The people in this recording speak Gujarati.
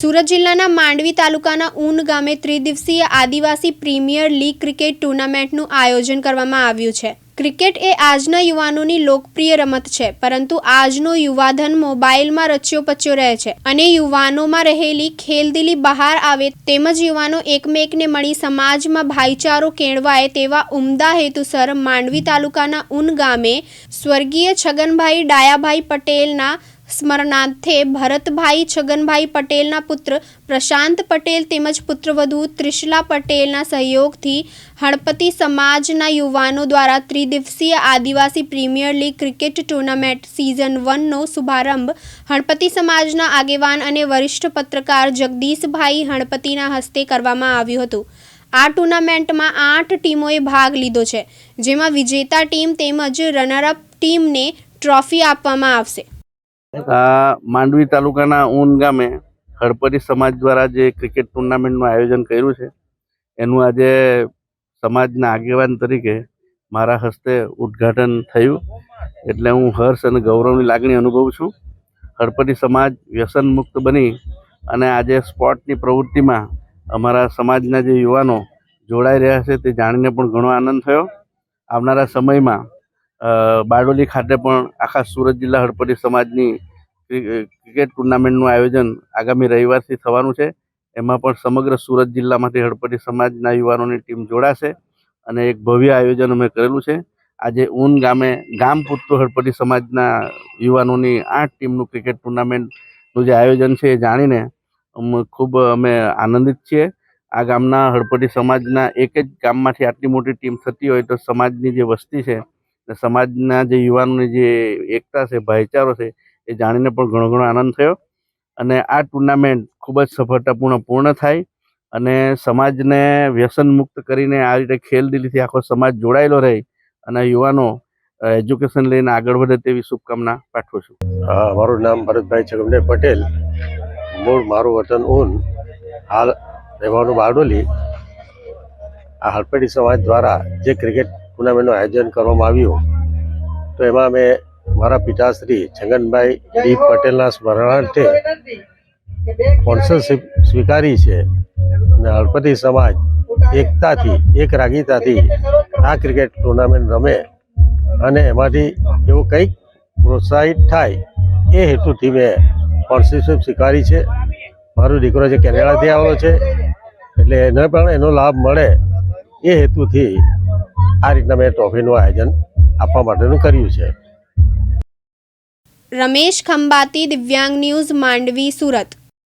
સુરત જિલ્લાના માંડવી તાલુકાના ઊન ગામે ત્રિદિવસીય આદિવાસી પ્રીમિયર લીગ ક્રિકેટ ટુર્નામેન્ટનું આયોજન કરવામાં આવ્યું છે. ક્રિકેટ એ આજના યુવાનોની લોકપ્રિય રમત છે, પરંતુ આજનો યુવાધન મોબાઈલમાં રચ્યો પચ્યો રહે છે અને યુવાનોમાં રહેલી ખેલદિલી બહાર આવે તેમજ યુવાનો એકમેકને મળી સમાજમાં ભાઈચારો કેળવાય તેવા ઉમદા હેતુસર માંડવી તાલુકાના ઊન ગામે સ્વર્ગીય છગનભાઈ ડાયાભાઈ પટેલના સ્મરણાર્થે ભરતભાઈ છગનભાઈ પટેલના પુત્ર પ્રશાંત પટેલ તેમજ પુત્રવધુ ત્રિશલા પટેલના સહયોગથી હણપતિ સમાજના યુવાનો દ્વારા ત્રિદિવસીય આદિવાસી premier league cricket tournament season વનનો શુભારંભ હણપતિ સમાજના આગેવાન અને વરિષ્ઠ પત્રકાર જગદીશભાઈ હણપતિના હસ્તે કરવામાં આવ્યું હતું. આ ટુર્નામેન્ટમાં આઠ ટીમોએ ભાગ લીધો છે, જેમાં વિજેતા ટીમ તેમજ રનરઅપ ટીમને ટ્રોફી આપવામાં આવશે. આ માંડવી તાલુકાના ઊન ગામે હડપરી સમાજ દ્વારા જે ક્રિકેટ ટુર્નામેન્ટનું આયોજન કર્યું છે, એનું આજે સમાજના આગેવાન તરીકે મારા હસ્તે ઉદ્ઘાટન થયું. એટલે હું હર્ષ અને ગૌરવની લાગણી અનુભવું છું. હડપરી સમાજ વ્યસન મુક્ત બની અને આજે સ્પોર્ટની પ્રવૃત્તિમાં અમારા સમાજના જે યુવાનો જોડાઈ રહ્યા છે તે જાણીને પણ ઘણો આનંદ થયો. આવનારા સમયમાં બારડોલી ખાતે પણ આખા સુરત જિલ્લા હડપડી સમાજની ક્રિ- ક્રિકેટ ટુર્નામેન્ટનું આયોજન આગામી રવિવારથી થવાનું છે. એમાં પણ સમગ્ર સુરત જિલ્લામાંથી હળપતિ સમાજના યુવાનોની ટીમ જોડાશે અને એક ભવ્ય આયોજન અમે કરેલું છે. આજે ઊન ગામે ગામ પૂરતું હળપતિ સમાજના યુવાનોની આઠ ટીમનું ક્રિકેટ ટુર્નામેન્ટનું જે આયોજન છે એ જાણીને ખૂબ અમે આનંદિત છીએ. આ ગામના હળપતિ સમાજના એક જ ગામમાંથી આટલી મોટી ટીમ થતી હોય તો સમાજની જે વસ્તી છે સમાજના જે યુવાનોની જે એકતા છે, ભાઈચારો છે, એ જાણીને પણ ઘણો ઘણો આનંદ થયો. અને આ ટુર્નામેન્ટ ખૂબ જ સફળતાપૂર્ણ પૂર્ણ થાય અને સમાજને વ્યસન મુક્ત કરીને આ રીતે ખેલદિલીથી આખો સમાજ જોડાયેલો રહે અને યુવાનો એજ્યુકેશન લઈને આગળ વધે તેવી શુભકામના પાઠવું છું. મારું નામ ભરતભાઈ છગમભાઈ પટેલ. મૂળ મારું વતન ઊન, હાલ રહેવાનું બારડોલી. આ હળપડી સમાજ દ્વારા જે ક્રિકેટ ટુર્નામેન્ટનું આયોજન કરવામાં આવ્યું. તો એમાં મેં મારા પિતાશ્રી છગનભાઈ ડી પટેલના સ્મરણાર્થે સ્પોન્સરશીપ સ્વીકારી છે. અને હળપતિ સમાજ એકતાથી એક રાગીતાથી આ ક્રિકેટ ટુર્નામેન્ટ રમે અને એમાંથી એવું કંઈક પ્રોત્સાહિત થાય એ હેતુથી મેં સ્પોન્સરશીપ સ્વીકારી છે. મારો દીકરો જે કેનેડાથી આવેલો છે, એટલે એને પણ એનો લાભ મળે એ હેતુથી આ રીતના મેં ટ્રોફીનું આયોજન આપવા માટેનું કર્યું છે. રમેશ ખંબાતી દિવ્યાંગ ન્યૂઝ માંડવી, સુરત.